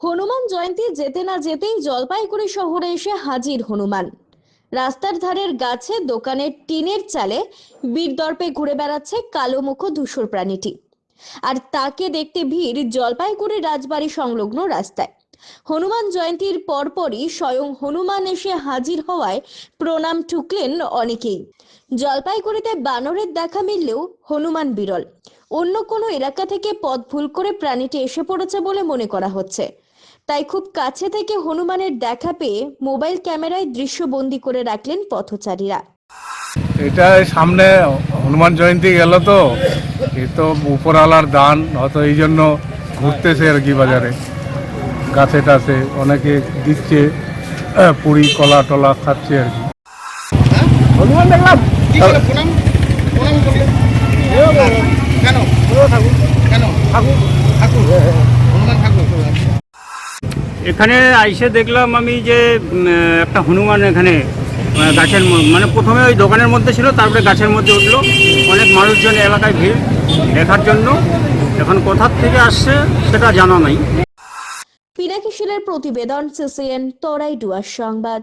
হনুমান জয়ন্তী যেতে না যেতেই জলপাইগুড়ি শহরে এসে হাজির হনুমান। রাস্তার ধারের গাছে দোকানের টিনের চালে বীরদর্পে ঘুরে বেড়াচ্ছে কালো মুখ ধূসর প্রাণীটি। আর তাকে দেখতে ভিড় জলপাইগুড়ি রাজবাড়ি সংলগ্ন রাস্তায়। হনুমান জয়ন্তীর পরপরই স্বয়ং হনুমান এসে হাজির হওয়ায় প্রণাম ঠুকলেন অনেকেই। জলপাইগুড়িতে বানরের দেখা মিললেও হনুমান বিরল। অন্য কোনো এলাকা থেকে পথ ভুল করে প্রাণীটি এসে পড়েছে বলে মনে করা হচ্ছে। তাই খুব কাছে থেকে হনুমানের দেখা পেয়ে মোবাইল ক্যামেরায় দৃশ্যবন্দি করে রাখলেন পথচারীরা। এটা সামনে হনুমান জয়ন্তী গেল তো এ তো উপরওয়ালার দান হয়তো এই জন্য ঘুরতেছে আর কি বাজারে। গাছে টাছে অনেকে দিচ্ছে পুরি কলা টলা খাচ্ছে আর কি। হনুমান দেখলাম। কি করে প্রণাম প্রণাম করলেন কেন? ঠাকুর। ঠাকুর। এখানে আইসে দেখলাম আমি যে একটা হনুমান এখানে গাছের মানে প্রথমে ওই দোকানের মধ্যে ছিল, তারপরে গাছের মধ্যে উঠল। অনেক মানুষজন এলাকায় ভিড় দেখার জন্য। এখন কোথার থেকে আসছে সেটা জানা নাই। পিনাকি শিলের প্রতিবেদন, সিসিএন, তরাই ডুয়ার সংবাদ।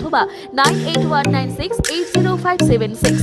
অথবা nine eight one nine six eight zero five seven six.